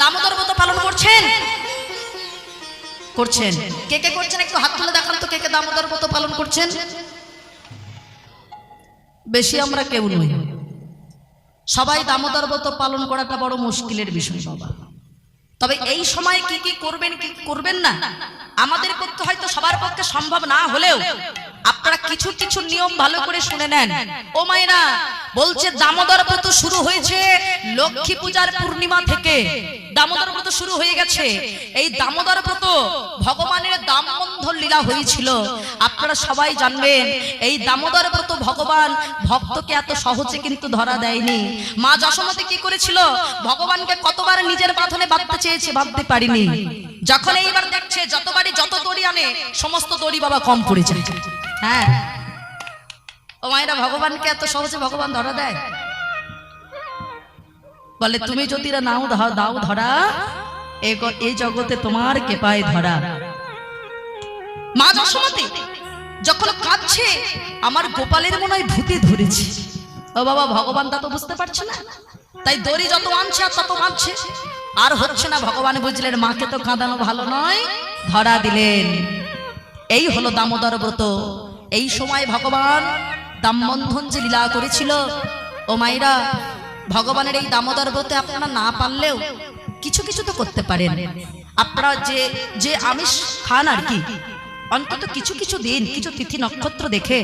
দামোদর ব্রত পালন করছেন? করছেন। কে কে করছেন? একটু হাত তুলে দেখান তো কে কে দামোদর ব্রত পালন করছেন। বেশি আমরা কেউ নই। সবাই দামোদর ব্রত পালন করাটা বড় মুশকিলের বিষয় বাবা। তবে এই সময় কি কি করবেন কি করবেন না? আমাদের পক্ষে হয়তো সবার পক্ষে সম্ভব না হলেও কিছু কিছু নিয়ম ভালো করে শুনে নেন। ও মায়েরা, বলছে দামোদর ব্রত শুরু হয়েছে লক্ষ্মী পূজার পূর্ণিমা থেকে। দামোদর ব্রত শুরু হয়ে গেছে। এই দামোদর ব্রত ভগবানের দামবন্ধন লীলা হয়েছিল। আপনারা সবাই জানবেন, এই দামোদর ব্রত ভগবান ভক্তকে এত সহজে কিন্তু ধরা দেয়নি। মা যশোমতি কি করেছিল? ভগবানকে কতবার নিজের বাঁধনে বাঁধতে চেয়েছে বাঁধতে পারিনি। যখন এইবার দেখছে, যতবারই যত দড়ি আনে, সমস্ত দড়ি বাবা কম পড়ে যায়। হ্যাঁ ও মায়েরা, ভগবানকে এত সহজে ভগবান ধরা দেয়? বলে, তুমি যদি নাও দাও ধরা এই জগতে তোমার কে পায় ধরা। মা যশোমতি যখন কাঁদছে, আমার গোপালের মনে হয় ভূতে ধরেছে। ও বাবা, ভগবান তা তো বুঝতে পারছে না। তাই দড়ি যত আনছে আর তত মানছে আর হচ্ছে না, ভগবান বুঝলেন, মাকে তো কাঁদানো ভালো নয়, ধরা দিলেন। এই হলো দামোদর ব্রত। এই সময় ভগবান দামবন্ধন যে লীলা করেছিল। ও মাইরা ভগবানের এই দামোদর ব্রতে আপনারা না পারলেও কিছু কিছু তো করতে পারেন। আপনারা যে যে আমিষ খান আর কি, অন্তত কিছু কিছু দিন, কিছু তিথি নক্ষত্র দেখে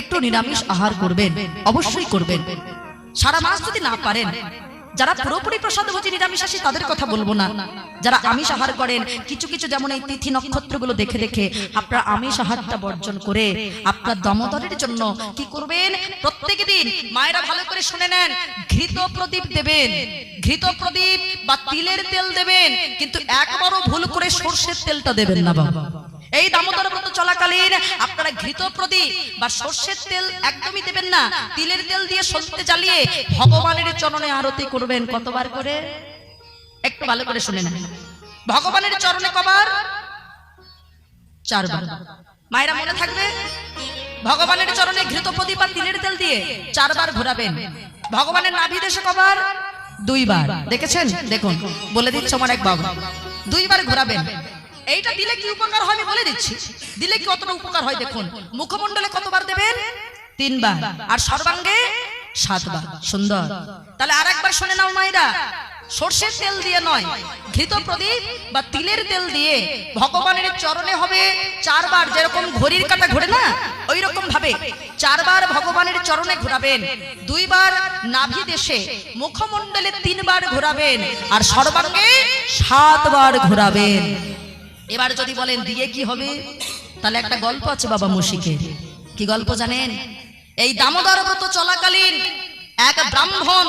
একটু নিরামিষ আহার করবেন, অবশ্যই করবেন। সারা মাস যদি না পারেন যারা পুরোপুরি প্রসাদ ভোজী নিরামিষাসী তাদের কথা বলব না। যারা আমিষ আহার করেন, কিছু কিছু যেমন এই তিথি নক্ষত্রগুলো দেখে দেখে আপনার আমিষ আহারটা বর্জন করে আপনার দমদরের জন্য কি করবেন? প্রত্যেক দিন মায়েরা ভালো করে শুনে নেন, ঘৃত প্রদীপ দেবেন, ঘৃত প্রদীপ বা তিলের তেল দেবেন, কিন্তু একবারও ভুল করে সর্ষের তেলটা দেবেন না বাবা। এই দামোদর ব্রত চলাকালীন আপনারা ঘৃত প্রদীপ বা সর্ষের তেল একদমই দেবেন না। তিলের তেল দিয়ে সলতে জ্বালিয়ে ভগবানের চরণে আরতি করবেন। কতবার করে? একটু ভালো করে শুনে নেন। ভগবানের চরণে কবার? চারবার। মায়েরা মনে থাকবে? ভগবানের চরণে ঘৃত প্রদীপ আর তিলের তেল দিয়ে চারবার ঘোরাবেন। ভগবানের নাভি দেশে কবার? দুইবার। দেখেছেন? দেখুন। বলে দিচ্ছে আমার এক বাবা। দুইবার ঘোরাবেন। এইটা দিলে কি উপকার হয় আমি বলে দিচ্ছি। দিলে কি অতটা উপকার হয় দেখুন, মুখমণ্ডলে কতবার দেবেন? তিনবার। আর সর্বাঙ্গে সাতবার। সুন্দর। তাহলে আর একবার শুনে নাও মায়েরা। সর্ষের তেল দিয়ে নয়, ঘৃত প্রদীপ বা তিলের তেল দিয়ে ভগবানের চরণে হবে চারবার। যেরকম ঘড়ির কাটা ঘোরে না ওই রকম ভাবে চারবার ভগবানের চরণে ঘোরাবেন। দুইবার নাভি দেশে, মুখমণ্ডলে তিনবার ঘোরাবেন। আর সর্বাঙ্গে সাতবার ঘোরাবেন। এবার যদি বলেন দিয়ে কি হবে, তাহলে একটা গল্প আছে বাবা মুশিকের কি গল্প জানেন? এই দামোদর ব্রত চলাকালীন এক ব্রাহ্মণ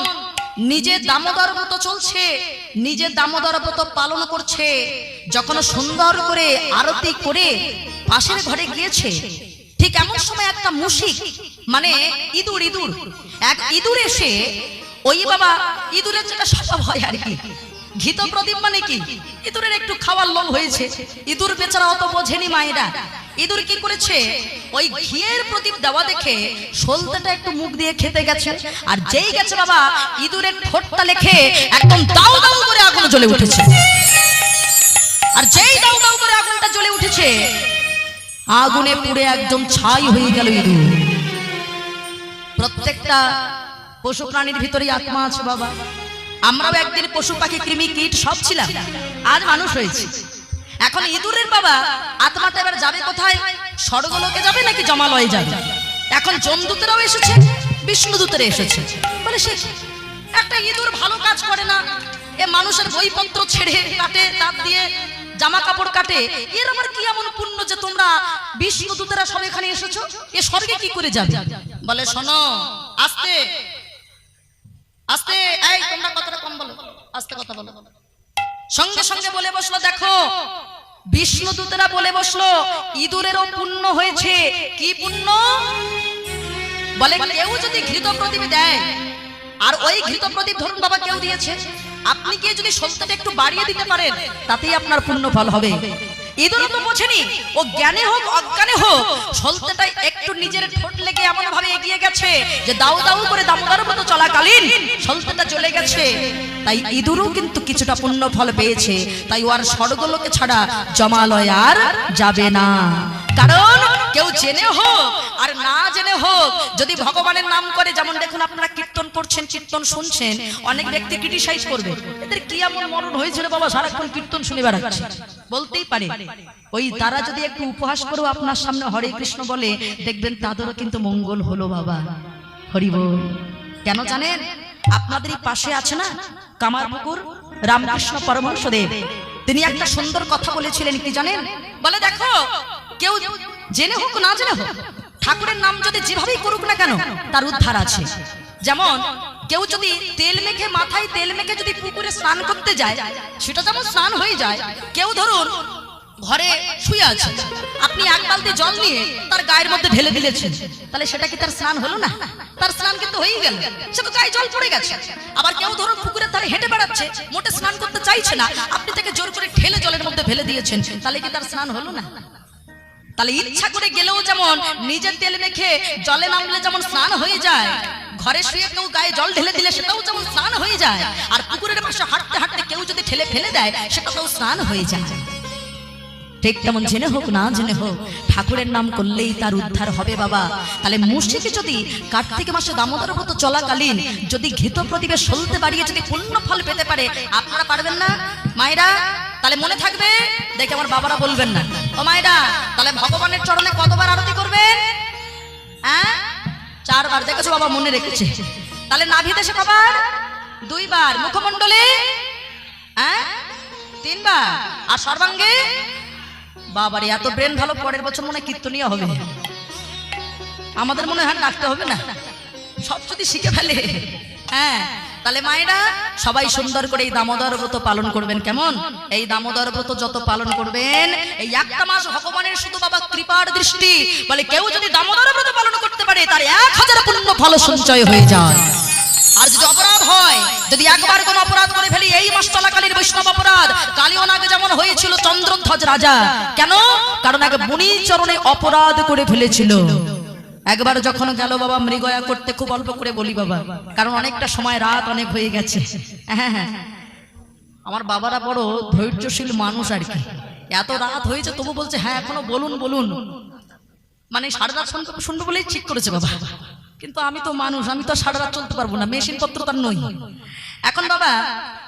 নিজে দামোদর ব্রত চলছে, নিজে দামোদর ব্রত পালন করছে, যখন সুন্দর করে আরতি করে পাশের ঘরে গিয়েছে, ঠিক এমন সময় একটা মুশিক মানে ইঁদুর ইঁদুর, এক ইঁদুর এসে, ওই বাবা ইঁদুরের যেটা স্বভাব হয় আর কি ঘিত প্রদীপ মানে কি? ইঁদুরের একটু খাওয়ার লোভ হয়েছে। ইঁদুর বেচারা অত বোঝেনি মায়েরা। ইঁদুর কি করেছে? ওই ঘিয়ের প্রদীপ দেওয়া দেখে সলতেটা একটু মুখ দিয়ে খেতে গেছে। আর যেই গেছে বাবা, ইঁদুরের ঠোঁটটা লেখে একদম দাউ দাউ করে আগুন জ্বলে উঠেছে। আর যেই দাউ দাউ করে আগুনটা জ্বলে উঠেছে, আগুনে পুড়ে একদম ছাই হয়ে গেল ইঁদুর। প্রত্যেকটা পশু প্রাণীর ভিতরেই আত্মা আছে বাবা। আমরাও একদিন পশু পাখি, কৃমি, কীট সব ছিলাম। আজ মানুষ হয়েছে। এখন ইঁদুরের বাবা আত্মাটা এবার যাবে কোথায়? স্বর্গলোকে যাবে নাকি জমালয়ে যাবে? এখন জমদূতেরাও এসেছে, বিষ্ণুদূতেরা এসেছে। বলে সে একটা ইঁদুর ভালো কাজ করে না। এ মানুষের বইপত্র ছেড়ে কাটে তার দিয়ে জামা কাপড় কাটে। এর আমার কি এমন পুণ্য যে তোমরা বিষ্ণুদূতেরা সব এখানে এসেছ? এ স্বর্গে কি করে যাবে? বলে, শোনো, আস্তে। আস্তে এই তোমরা কথাটা কম বলো? আস্তে কথা বলো। সঙ্গে সঙ্গে বলে বসল দেখো বিষ্ণুদূতেরা বলে বসল ইঁদুরেরও পুণ্য হয়েছে। কি পুণ্য? বলে কেউ যদি ঘৃত প্রদীপ দেয় আর ওই ঘৃত প্রদীপ ধরুন বাবা কেউ দিয়েছে আপনি কি যদি সন্তানটা একটু বাড়িয়ে দিতে পারেন তাতেই আপনার পুণ্য ফল হবে। তো ও জ্ঞানে হোক, অজ্ঞানে হোক একটু নিজের ঠোঁট লেগে এগিয়ে গেছে যে দাউ দাউ করে মতো চলাকালীন সলতেটা চলে গেছে। তাই ইঁদুরও কিন্তু কিছুটা পুণ্য ফল পেয়েছে। তাই ও আর স্বর্গলোকে ছাড়া জমালয় আর যাবে না। কারণ কেউ জেনে হোক আর না জেনে হোক, যদি ভগবানের নাম করে, যেমন দেখুন আপনারা কীর্তন করছেন কীর্তন শুনছেন, অনেক ব্যক্তি ক্রিটিসাইজ করবে। এদের কি এমন মরণ হয়েছিল বাবা? সারাক্ষণ কীর্তন শুনে বেড়াচ্ছে। বলতেই পারে, ওই তারা যদি একটু উপহাস করো আপনার সামনে হরে কৃষ্ণ বলে, দেখবেন তাদেরও কিন্তু মঙ্গল হলো বাবা। হরি বল। কেন জানেন? আপনাদের পাশে আছে না কামারপুকুর রামকৃষ্ণ পরমহংসদেব। তিনি একটা সুন্দর কথা বলেছিলেন, কি জানেন? বলে দেখো কেউ জেনে হোক, না জেনে হোক, ঠাকুরের নাম যদি যেভাবেই করুক না কেন, তার উদ্ধার আছে। যেমন, কেউ যদি তেল মেখে মাথায় তেল মেখে যদি পুকুরে স্নান করতে যায়, সেটা যেমন স্নান হয়ে যায়, কেউ ধরুন ঘরে শুয়ে আছে, আপনি এক বালতি জল নিয়ে তার গায়ের মধ্যে ঢেলে দিলেছেন, তাহলে সেটা কি তার স্নান হলো না? তার স্নান কিন্তু হয়েই গেল, সে তো গায়ে জল পড়ে গেছে। আবার কেউ ধরুন পুকুরের ধারে হেঁটে বেড়াচ্ছে, মোটে স্নান করতে চাইছে না, আপনি তাকে জোর করে ঠেলে জলের মধ্যে ফেলে দিয়েছেন, তাহলে কি তার স্নান হলো না? তাহলে ইচ্ছা করে গেলেও যেমন নিজের তেল মেখে জলে নামলে যেমন স্নান হয়ে যায়, ঘরে শুয়ে কেউ গায়ে জল ঢেলে দিলে সেটাও যেমন স্নান হয়ে যায়, আর পুকুরের পাশে হাঁটতে হাঁটতে কেউ যদি ঠেলে ফেলে দেয় সেটাও স্নান হয়ে যায়। ঠিক তেমন জেনে হোক না জেনে হোক, ঠাকুরের নাম করলেই তার উদ্ধার হবে বাবা। তাহলে মুর্শিকে যদি কার্তিক মাসে দামোদর ব্রত চলাকালীন যদি ঘিত প্রদীপে সলতে বাড়িয়ে যদি পূর্ণ ফল পেতে পারে, আপনারা পারবেন না? মায়েরা, তাহলে মনে থাকবে? দেখে আমার বাবারা বলবেন না। ও মায়েরা, তাহলে ভগবানের চরণে কতবার আরতি করবেন? হ্যাঁ? চারবার, দেখেছ বাবা, মনে রেখেছে। তাহলে নাভি দেশে কবার? দুইবার, মুখমণ্ডলে? হ্যাঁ? তিনবার। আর সর্বাঙ্গে? বাবারে, এত ব্রেন ভালো, পরের বছর মনে কীর্তনীয় হবে। আমাদের মনে হয় ডাকতে হবে না। সব যদি শিখে ফেলে হ্যাঁ? তাহলে মায়েরা, সবাই সুন্দর করে এই দামোদর ব্রত পালন করবেন কেমন? এই দামোদর ব্রত যত পালন করবেন, এই একটা মাস ভগবানের শুধু বাবা কৃপার দৃষ্টি। বলে কেউ যদি দামোদর ব্রত পালন করতে পারে, তার এক হাজার পূর্ণ ফল সঞ্চয় হয়ে যায়। আর যদি অপরাধ হয়, যদি একবার কোন অপরাধ করে ফেলি, এই মাস চলাকালীন বৈষ্ণব অপরাধ কালিওনাগে যেমন হয়েছিল চন্দ্রধ্বজ রাজা। কেন? কারণ এক মুনি চরণে অপরাধ করে ফেলেছিল। একবার যখন গেল বাবা, মৃগয়া করতে খুব অল্প করে বলি বাবা, কারণ অনেকটা সময় রাত অনেক হয়ে গেছে। হ্যাঁ হ্যাঁ। আমার বাবারা বড় ধৈর্যশীল মানুষ আর কি। এত রাত হয়েছে, তবু বলছে হ্যাঁ এখনও বলুন বলুন। মানে সারা রাত শুনতে শুনব বলেই ঠিক করেছে বাবা। কিন্তু আমি তো মানুষ, আমি তো সারা রাত চলতে পারব না, মেশিন পত্র তার নই। এখন বাবা,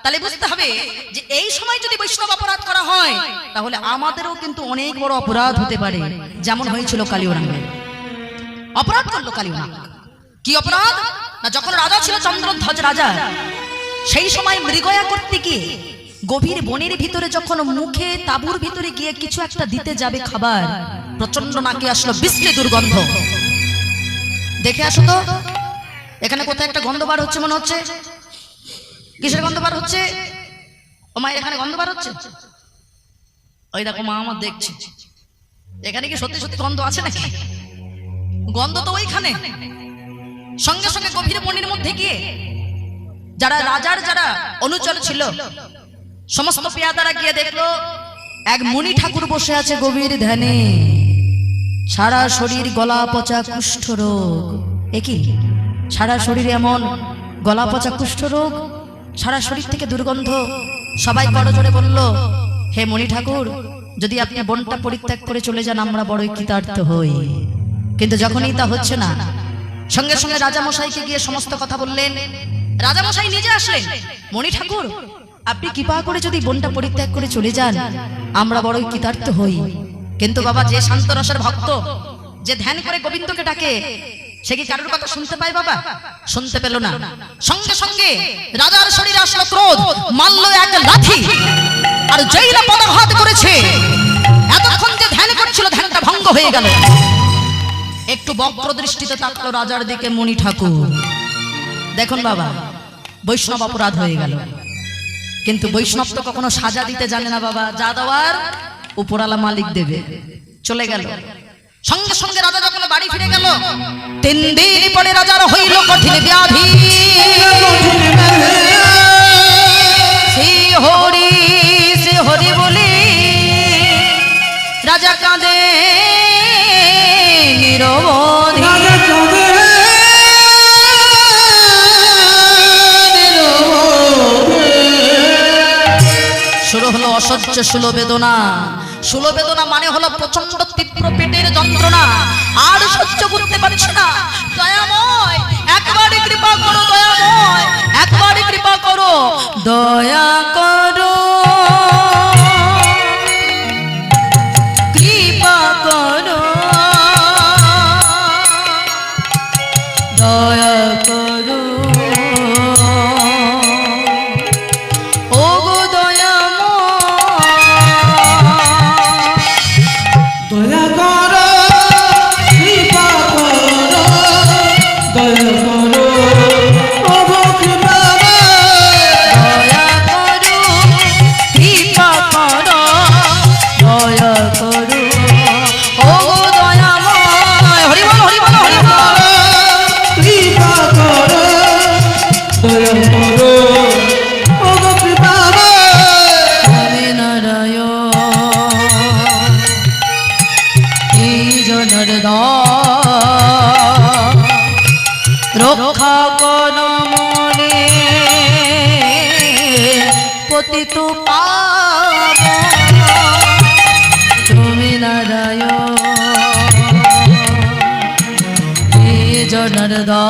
তাহলে বুঝতে হবে যে এই সময় যদি বৈষ্ণব অপরাধ করা হয়, তাহলে আমাদেরও কিন্তু অনেক বড় অপরাধ হতে পারে, যেমন হয়েছিল কালিওরাঙ্গে অপরাধ করল কালিওনাগ কি অপরাধ? না, যখন রাজা ছিল চন্দ্রধ্বজ রাজা, সেই সময় মৃগয়া করতে গিয়ে গভীর বনের ভিতরে যখন মুখে তাবুর ভিতরে গিয়ে কিছু একটা দিতে যাবে খাবার প্রচণ্ড নাকে আসলো বিশ্রী দুর্গন্ধ। দেখে আসো তো, এখানে কোথায় একটা গন্ধ বার হচ্ছে মনে হচ্ছে? কিসের গন্ধ বার হচ্ছে? ও মায়ের এখানে গন্ধ বার হচ্ছে? ওই দেখো মা আমার দেখছে। এখানে কি সত্যি সত্যি গন্ধ আছে নাকি? গন্ধ তো ওইখানে। সঙ্গে সঙ্গে গভীর বনের মধ্যে গিয়ে যারা রাজার যারা অনুচর ছিল, সমস্ত পেয়াদারা গিয়ে দেখল, এক মুনি ঠাকুর বসে আছে গভীর ধ্যানে। সারা শরীর গলা পচা কুষ্ঠ রোগ। একই সারা শরীরে এমন গলা পচা কুষ্ঠ রোগ? সারা শরীর থেকে দুর্গন্ধ সবাই বড় জোরে বলল, হে মণি ঠাকুর, যদি আপনি বনটা পরিত্যাগ করে চলে যান, আমরা বড়ই কৃতার্থ হই। কিন্তু যখনই তা হচ্ছে না সঙ্গে সঙ্গে রাজামশাইকে গিয়ে সমস্ত কথা বললেন। রাজামশাই নিজে আসলেন। মণি ঠাকুর আপনি কৃপা করে যদি বনটা পরিত্যাগ করে চলে যান আমরা বড়ই কৃতার্থ হই। কিন্তু বাবা যে শান্ত রসের ভক্ত যে ধ্যান করে গোবিন্দকে ডাকে সে কি কারোর কথা শুনতে পায় বাবা? শুনতে পেল না। সঙ্গে সঙ্গে রাজার শরীরে আসলো ক্রোধ মারল এক লাঠি আর যেই না পদাঘাত করেছে। এতক্ষণ যে ধ্যান করছিল ধ্যানটা ভঙ্গ হয়ে গেল। একটু বক্র দৃষ্টিতে তাকলো রাজার দিকে মণি ঠাকুর। দেখুন বাবা, বৈষ্ণব অপরাধ হয়ে গেল। কিন্তু বৈষ্ণব তো কখনো সাজা দিতে জানে না বাবা, যা দেওয়ার উপরালা মালিক দেবে। চলে গেল। সঙ্গে সঙ্গে রাজা যখন বাড়ি ফিরে গেল, তিন দিন পরে রাজার হইল কঠিন ব্যাধি। হরি হরি বলি, রাজা কাঁদে। শুরু হলো অসহ্য সুলো বেদনা সুলো বেদনা মানে হলো প্রচণ্ড তীব্র পেটের যন্ত্রণা। আর সহ্য করতে পারিস না। দয়াময় একবারে কৃপা করো দয়াময় একবারে কৃপা করো। দয়া করো। রক্ষা কর মনে পতিত তুমি নারায় জনর দা